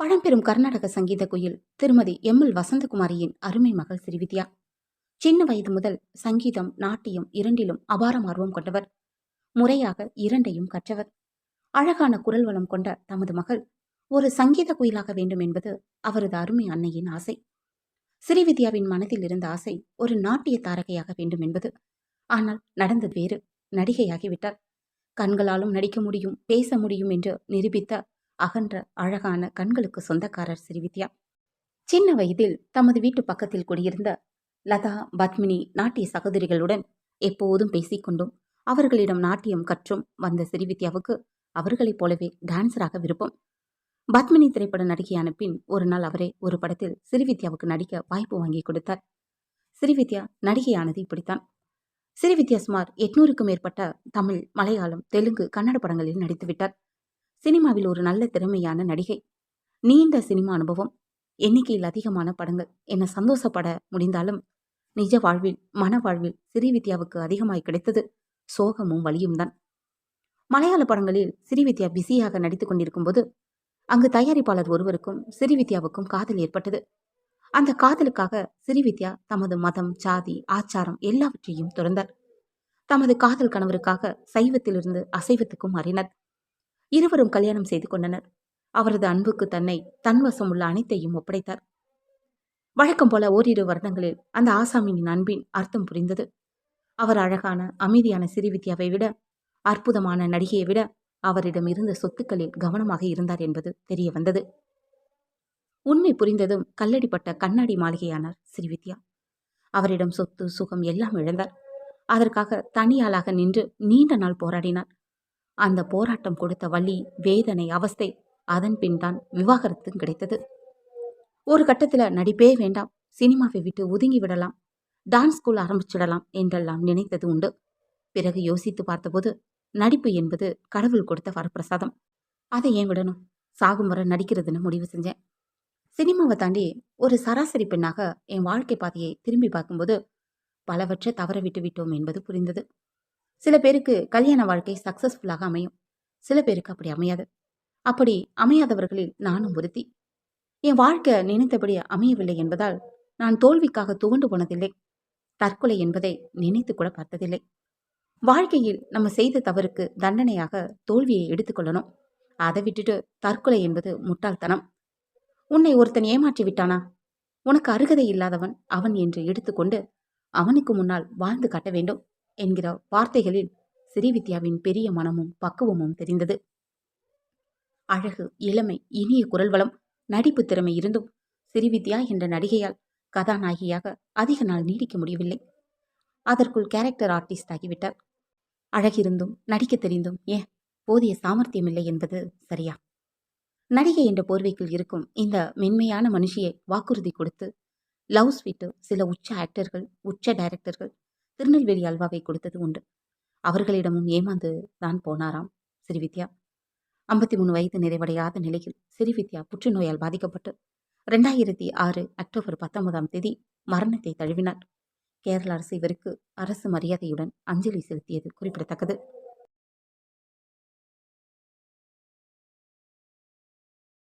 பழம்பெரும் கர்நாடக சங்கீத குயில் திருமதி எம் எல் வசந்தகுமாரியின் அருமை மகள் ஸ்ரீவித்யா. சின்ன வயது முதல் சங்கீதம் நாட்டியம் இரண்டிலும் அபாரம் ஆர்வம் கொண்டவர். முறையாக இரண்டையும் கற்றவர். அழகான குரல் வளம் கொண்ட தமது மகள் ஒரு சங்கீத குயிலாக வேண்டும் என்பது அவரது அருமை அன்னையின் ஆசை. ஸ்ரீவித்யாவின் மனதில் இருந்த ஆசை ஒரு நாட்டிய தாரகையாக வேண்டும் என்பது. ஆனால் நடந்தது வேறு. நடிகையாகிவிட்டார். கண்களாலும் நடிக்க முடியும் பேச முடியும் என்று நிரூபித்த அகன்ற அழகான கண்களுக்கு சொந்தக்காரர் ஸ்ரீவித்யா சின்ன வயதில் தமது வீட்டு பக்கத்தில் குடியிருந்த லதா பத்மினி நாட்டிய சகோதரிகளுடன் எப்போதும் பேசிக்கொண்டும் அவர்களிடம் நாட்டியம் கற்றும் வந்த ஸ்ரீவித்யாவுக்கு அவர்களைப் போலவே டான்சராக விருப்பம். பத்மினி திரைப்பட நடிகையான பின் ஒரு நாள் அவரே ஒரு படத்தில் ஸ்ரீவித்யாவுக்கு நடிக்க வாய்ப்பு வாங்கி கொடுத்தார். ஸ்ரீவித்யா நடிகையானது இப்படித்தான். ஸ்ரீவித்யா சுமார் எட்நூறுக்கும் மேற்பட்ட தமிழ் மலையாளம் தெலுங்கு கன்னட படங்களில் நடித்துவிட்டார். சினிமாவில் ஒரு நல்ல திறமையான நடிகை. நீண்ட சினிமா அனுபவம். எண்ணிக்கையில் அதிகமான படங்கள். என்ன சந்தோஷப்பட முடிந்தாலும் நிஜ வாழ்வில் மன வாழ்வில் ஸ்ரீவித்யாவுக்கு அதிகமாய் கிடைத்தது சோகமும் வலியும் தான். மலையாள படங்களில் ஸ்ரீவித்யா பிஸியாக நடித்துக் கொண்டிருக்கும் போது அங்கு தயாரிப்பாளர் ஒருவருக்கும் ஸ்ரீவித்யாவுக்கும் காதல் ஏற்பட்டது. அந்த காதலுக்காக ஸ்ரீவித்யா தமது மதம் ஜாதி ஆச்சாரம் எல்லாவற்றையும் துறந்தார். தமது காதல் கணவருக்காக சைவத்திலிருந்து அசைவத்துக்கும் அறினர் இருவரும் கல்யாணம் செய்து கொண்டனர். அவரது அன்புக்கு தன்னை தன்வசம் உள்ள அனைத்தையும் ஒப்படைத்தார். வழக்கம் போல ஓரிரு வருடங்களில் அந்த ஆசாமியின் அன்பின் அர்த்தம் புரிந்தது. அவர் அழகான அமைதியான சிறுவித்யாவை விட அற்புதமான நடிகையை விட அவரிடம் இருந்த சொத்துக்களில் கவனமாக இருந்தார் என்பது தெரிய வந்தது. உண்மை புரிந்ததும் கல்லடிப்பட்ட கண்ணாடி மாளிகையானார் ஸ்ரீவித்யா அவரிடம் சொத்து சுகம் எல்லாம் இழந்தார். அதற்காக தனியாளாக நின்று நீண்ட நாள் போராடினார். அந்த போராட்டம் கொடுத்த வலி வேதனை அவஸ்தை அதன் பின் தான் விவாகரத்தும் கிடைத்தது. ஒரு கட்டத்தில் நடிப்பே வேண்டாம் சினிமாவை விட்டு ஒதுங்கி விடலாம் டான்ஸ் ஸ்கூல் ஆரம்பிச்சிடலாம் என்றெல்லாம் நினைத்தது உண்டு. பிறகு யோசித்து பார்த்தபோது நடிப்பு என்பது கடவுள் கொடுத்த வரப்பிரசாதம். அதை ஏன் விடணும்? சாகும் வர நடிக்கிறதுன்னு முடிவு செஞ்சேன். சினிமாவை தாண்டி ஒரு சராசரி பெண்ணாக என் வாழ்க்கை பாதையை திரும்பி பார்க்கும்போது பலவற்றை தவற விட்டு விட்டோம் என்பது புரிந்தது. சில பேருக்கு கல்யாண வாழ்க்கை சக்சஸ்ஃபுல்லாக அமையும். சில பேருக்கு அப்படி அமையாது. அப்படி அமையாதவர்களில் நானும் ஒருத்தி. என் வாழ்க்கை நினைத்தபடி அமையவில்லை என்பதால் நான் தோல்விக்காக துவண்டு போனதில்லை. தற்கொலை என்பதை நினைத்து கூட பார்த்ததில்லை. வாழ்க்கையில் நம்ம செய்த தவறுக்கு தண்டனையாக தோல்வியை எடுத்துக்கொள்ளணும் அதை விட்டுட்டு தற்கொலை என்பது முட்டாள்தனம். உன்னை ஒருத்தன் ஏமாற்றி விட்டானா? உனக்கு அருகதை இல்லாதவன் அவன் என்று எடுத்துக்கொண்டு அவனுக்கு முன்னால் வாழ்ந்து காட்ட வேண்டும். என்கிற வார்த்தைகளில் ஸ்ரீவித்யாவின் பெரிய மனமும் பக்குவமும் தெரிந்தது. அழகு இளமை இனிய குரல் வளம் நடிப்பு திறமை இருந்தும் ஸ்ரீவித்யா என்ற நடிகையால் கதாநாயகியாக அதிக நாள் நீடிக்க முடியவில்லை. அதற்குள் கேரக்டர் ஆர்டிஸ்ட் ஆகிவிட்டார். அழகிருந்தும் நடிக்க தெரிந்தும் ஏன் போதிய சாமர்த்தியம் இல்லை என்பது சரியா? நடிகை என்ற போர்வைக்குள் இருக்கும் இந்த மென்மையான மனுஷியை வாக்குறுதி கொடுத்து லவ் ஸ்வீட்டு சில உச்ச ஆக்டர்கள் உச்ச டைரக்டர்கள் திருநெல்வேலி அல்வாவை கொடுத்தது உண்டு அவர்களிடமும் ஏமாந்து தான் போனாராம் ஸ்ரீவித்யா. ஐம்பத்தி மூணு வயது நிறைவடையாத நிலையில் ஸ்ரீவித்யா புற்றுநோயால் பாதிக்கப்பட்டு ரெண்டாயிரத்தி ஆறு அக்டோபர் பத்தொன்பதாம் தேதி மரணத்தை தழுவினார். கேரள அரசு இவருக்கு அரசு மரியாதையுடன் அஞ்சலி செலுத்தியது குறிப்பிடத்தக்கது.